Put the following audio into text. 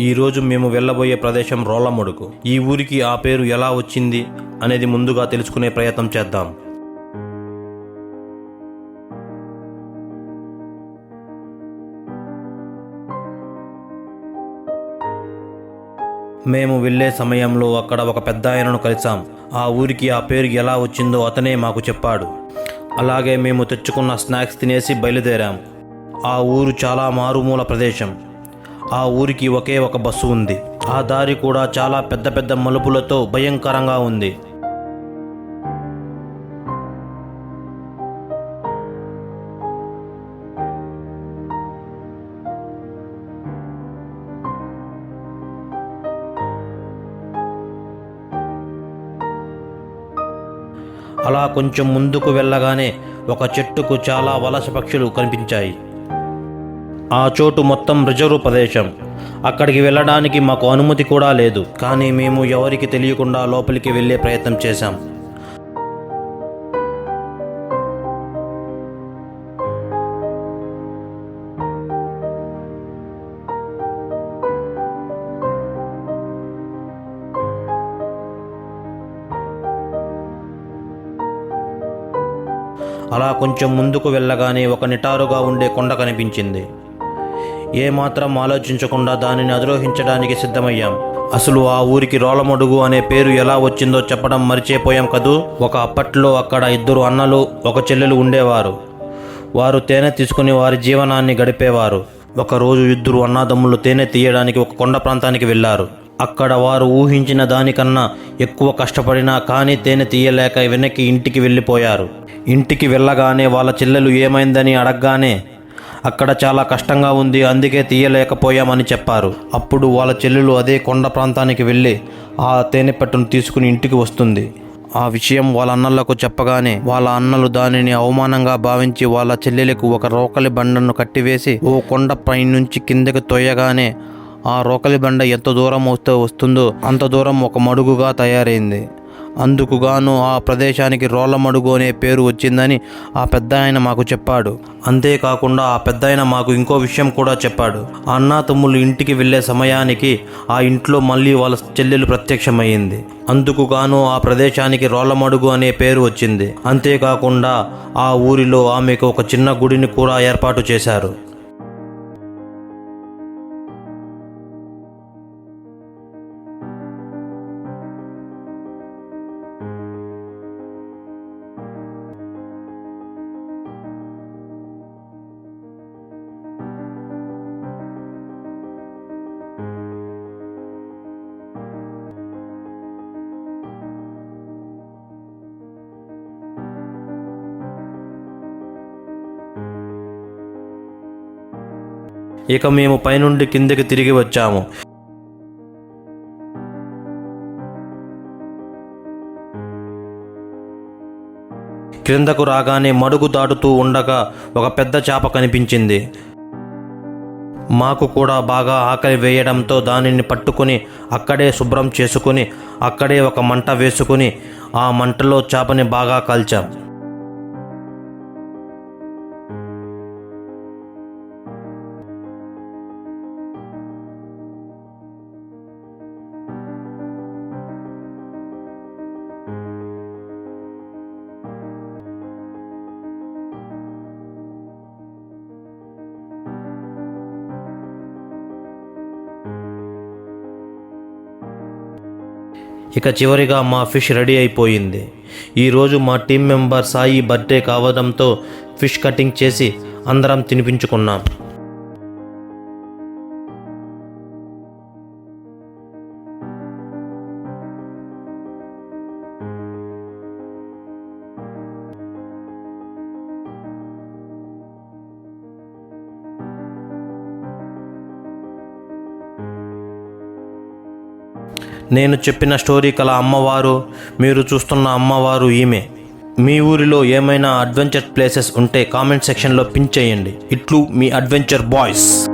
ఈరోజు మేము వెళ్ళబోయే ప్రదేశం రోలమడుగు ఈ ఊరికి ఆ పేరు ఎలా వచ్చింది అనేది ముందుగా తెలుసుకునే ప్రయత్నం చేద్దాం. మేము వెళ్ళే సమయంలో అక్కడ ఒక పెద్ద ఆయనను కలిసాం ఆ ఊరికి ఆ పేరు ఎలా వచ్చిందో అతనే మాకు చెప్పాడు. అలాగే మేము తెచ్చుకున్న స్నాక్స్ తినేసి బయలుదేరాం. ఆ ఊరు చాలా మారుమూల ప్రదేశం. ఆ ఊరికి ఒకే ఒక బస్సు ఉంది. ఆ దారి కూడా చాలా పెద్ద పెద్ద మలుపులతో భయంకరంగా ఉంది. అలా కొంచెం ముందుకు వెళ్ళగానే ఒక చెట్టుకు చాలా వలస పక్షులు కనిపించాయి. ఆ చోటు మొత్తం రిజర్వ్ ప్రదేశం. అక్కడికి వెళ్ళడానికి మాకు అనుమతి కూడా లేదు. కానీ మేము ఎవరికి తెలియకుండా లోపలికి వెళ్ళే ప్రయత్నం చేశాం. అలా కొంచెం ముందుకు వెళ్ళగానే ఒక నిటారుగా ఉండే కొండ కనిపించింది. ఏమాత్రం ఆలోచించకుండా దానిని అధిరోహించడానికి సిద్ధమయ్యాం. అసలు ఆ ఊరికి రోలమడుగు అనే పేరు ఎలా వచ్చిందో చెప్పడం మర్చిపోయాం కదూ? ఒక అప్పట్లో అక్కడ ఇద్దరు అన్నలు ఒక చెల్లెలు ఉండేవారు. వారు తేనె తీసుకుని వారి జీవనాన్ని గడిపేవారు. ఒకరోజు ఇద్దరు అన్నదమ్ములు తేనె తీయడానికి ఒక కొండ ప్రాంతానికి వెళ్ళారు. అక్కడ వారు ఊహించిన దానికన్నా ఎక్కువ కష్టపడినా కానీ తేనె తీయలేక వెనక్కి ఇంటికి వెళ్ళిపోయారు. ఇంటికి వెళ్ళగానే వాళ్ళ చెల్లెలు ఏమైందని అడగగానే అక్కడ చాలా కష్టంగా ఉంది అందుకే తీయలేకపోయామని చెప్పారు. అప్పుడు వాళ్ళ చెల్లెలు అదే కొండ ప్రాంతానికి వెళ్ళి ఆ తేనెపట్టును తీసుకుని ఇంటికి వస్తుంది. ఆ విషయం వాళ్ళ అన్నలకు చెప్పగానే వాళ్ళ అన్నలు దానిని అవమానంగా భావించి వాళ్ళ చెల్లెలకు ఒక రోకలి బండను కట్టివేసి ఓ కొండ పై నుంచి కిందకి తొయ్యగానే ఆ రోకలి బండ ఎంత దూరం వస్తే వస్తుందో అంత దూరం ఒక మడుగుగా తయారైంది. అందుకుగాను ఆ ప్రదేశానికి రోలమడుగు అనే పేరు వచ్చిందని ఆ పెద్ద ఆయన మాకు చెప్పాడు. అంతేకాకుండా ఆ పెద్ద ఆయన మాకు ఇంకో విషయం కూడా చెప్పాడు. ఆ తమ్ముళ్ళు ఇంటికి వెళ్ళే సమయానికి ఆ ఇంట్లో మళ్ళీ వాళ్ళ చెల్లెలు ప్రత్యక్షమైంది అందుకుగాను ఆ ప్రదేశానికి రోలమడుగు అనే పేరు వచ్చింది. అంతేకాకుండా ఆ ఊరిలో ఆమెకు ఒక చిన్న గుడిని కూడా ఏర్పాటు చేశారు. ఇక మేము పైనుండి కిందకి తిరిగి వచ్చాము. క్రిందకు రాగానే మడుగు దాటుతూ ఉండగా ఒక పెద్ద చేప కనిపించింది. మాకు కూడా బాగా ఆకలి వేయడంతో దానిని పట్టుకుని అక్కడే శుభ్రం చేసుకుని అక్కడే ఒక మంట వేసుకుని ఆ మంటలో చేపని బాగా కాల్చాం. ఇక చివరిగా మా ఫిష్ రెడీ అయిపోయింది. ఈరోజు మా టీం మెంబర్ సాయి బర్త్డే కావడంతో ఫిష్ కటింగ్ చేసి అందరం తినిపించుకున్నాం. నేను చెప్పిన స్టోరీ కల అమ్మవారు మీరు చూస్తున్న అమ్మవారు ఈమె. మీ ఊరిలో ఏమైనా అడ్వెంచర్ ప్లేసెస్ ఉంటే కామెంట్ సెక్షన్లో పిన్ చేయండి. ఇట్లు మీ అడ్వెంచర్ బాయ్స్.